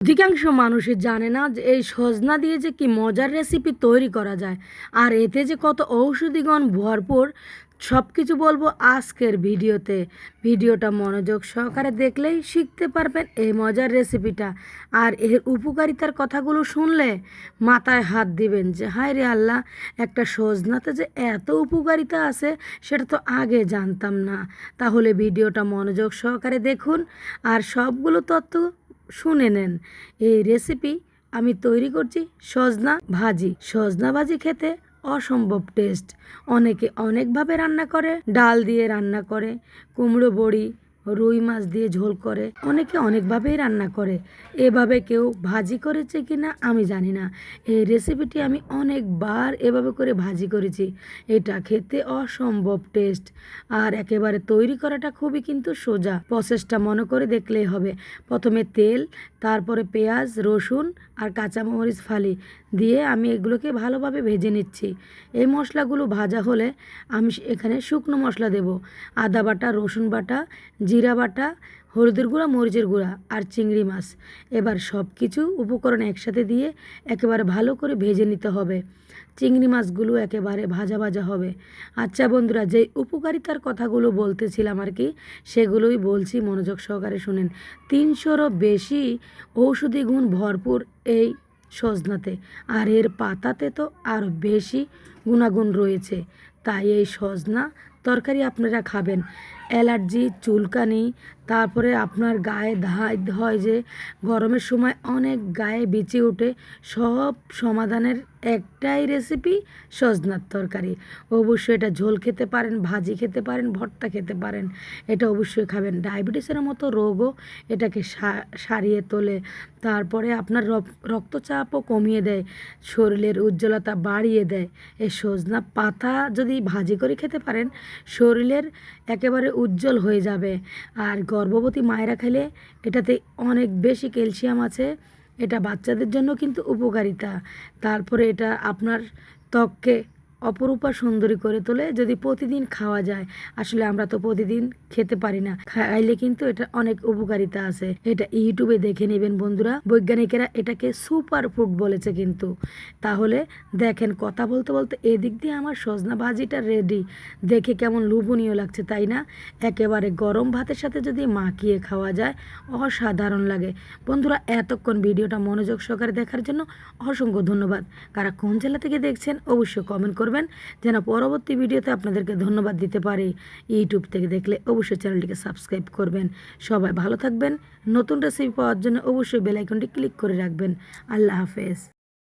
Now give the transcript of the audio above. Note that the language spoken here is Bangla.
অধিকাংশ মানুষই জানে না যে এই সজনা দিয়ে যে কি মজার রেসিপি তৈরি করা যায়। আর এতে যে কত ঔষধিগণ ভরপুর সব কিছু বলব আজকের ভিডিওতে। ভিডিওটা মনোযোগ সহকারে দেখলেই শিখতে পারবেন এই মজার রেসিপিটা আর এর উপকারিতার কথাগুলো শুনলে মাথায় হাত দিবেন যে, হায় রে আল্লাহ, একটা সজনাতে যে এত উপকারিতা আছে, সেটা তো আগে জানতাম না। তাহলে ভিডিওটা মনোযোগ সহকারে দেখুন। আর সবগুলো তথ্য শুনে নেন। এই রেসিপি আমি তৈরি করছি সজনা ভাজি। সজনা ভাজি খেতে অসম্ভব টেস্ট অনেকে অনেকভাবে রান্না করে, ডাল দিয়ে রান্না করে, কুমড়ো বড়ি রুই মাছ দিয়ে ঝোল করে। অনেকে অনেকভাবেই রান্না করে। এভাবে কেউ ভাজি করেছে কি না আমি জানি না। এই রেসিপিটি আমি অনেকবার এভাবে করে ভাজি করেছি। এটা খেতে অসম্ভব টেস্ট আর একেবারে তৈরি করাটা খুবই কিন্তু সোজা। প্রসেসটা মনে করে দেখলেই হবে। প্রথমে তেল, তারপরে পেঁয়াজ, রসুন আর কাঁচামরিচ ফালি। দিয়ে আমি এগুলোকে ভালোভাবে ভেজে নিচ্ছি। এই মশলাগুলো ভাজা হলে আমি এখানে শুকনো মশলা দেব। আদা বাটা, রসুন বাটা, জিরা বাটা, হলুদের গুঁড়া, মরিচের গুঁড়া আর চিংড়ি মাছ। এবার সব কিছু উপকরণ একসাথে দিয়ে একেবারে ভালো করে ভেজে নিতে হবে। চিংড়ি মাছগুলো একেবারে ভাজা ভাজা হবে। আচ্ছা বন্ধুরা, যে উপকারিতার কথাগুলো বলতেছিলাম আর কি, সেগুলোই বলছি, মনোযোগ সহকারে শুনেন। তিনশোরও বেশি ঔষধি গুণ ভরপুর এই সজনাতে। আর এর পাতাতে তো আরও বেশি গুণাগুণ রয়েছে। তাই এই সজনা তরকারি আপনারা খাবেন। অ্যালার্জি, চুলকানি, তারপরে আপনার গায়ে ধাই হয় যে গরমের সময় অনেক গায়ে বিচে ওঠে, সব সমাধানের একটাই রেসিপি সজনার তরকারি। অবশ্যই এটা ঝোল খেতে পারেন, ভাজি খেতে পারেন, ভর্তা খেতে পারেন। এটা অবশ্যই খাবেন। ডায়াবেটিসের মতো রোগও এটাকে সারিয়ে তোলে। তারপরে আপনার রক্তচাপও কমিয়ে দেয়, শরীরের উজ্জ্বলতা বাড়িয়ে দেয়। এই সজনা পাতা যদি ভাজি করে খেতে পারেন শরীরের একেবারে উজ্জ্বল হয়ে যাবে। আর গর্ভবতী মায়েরা খেলে এটাতে অনেক বেশি ক্যালসিয়াম আছে। এটা বাচ্চাদের জন্য কিন্তু উপকারিতা। তারপরে এটা আপনার ত্বককে অপরূপা সুন্দরী করে তোলে যদি প্রতিদিন খাওয়া যায়। আসলে আমরা তো প্রতিদিন খেতে পারি না। খাইলে কিন্তু এটা অনেক উপকারিতা আছে। এটা ইউটিউবে দেখে নেবেন বন্ধুরা। বৈজ্ঞানিকেরা এটাকে সুপার ফুড বলেছে কিন্তু। তাহলে দেখেন, কথা বলতে বলতে এদিক দিয়ে আমার সজনা ভাজিটা রেডি দেখে কেমন লোভনীয় লাগছে, তাই না? একেবারে গরম ভাতের সাথে যদি মাখিয়ে খাওয়া যায়, অসাধারণ লাগে। বন্ধুরা, এতক্ষণ ভিডিওটা মনোযোগ সহকারে দেখার জন্য অসংখ্য ধন্যবাদ। কারা কোন জেলা থেকে দেখছেন, অবশ্যই কমেন্ট করবেন। যেন পরবর্তী ভিডিওতে আপনাদেরকে ধন্যবাদ দিতে পারি। ইউটিউব থেকে দেখলে অবশ্যই চ্যানেলটিকে সাবস্ক্রাইব করবেন। সবাই ভালো থাকবেন। নতুন রেসিপি পাওয়ার জন্য অবশ্যই বেলাইকনটি ক্লিক করে রাখবেন। আল্লাহ হাফেজ।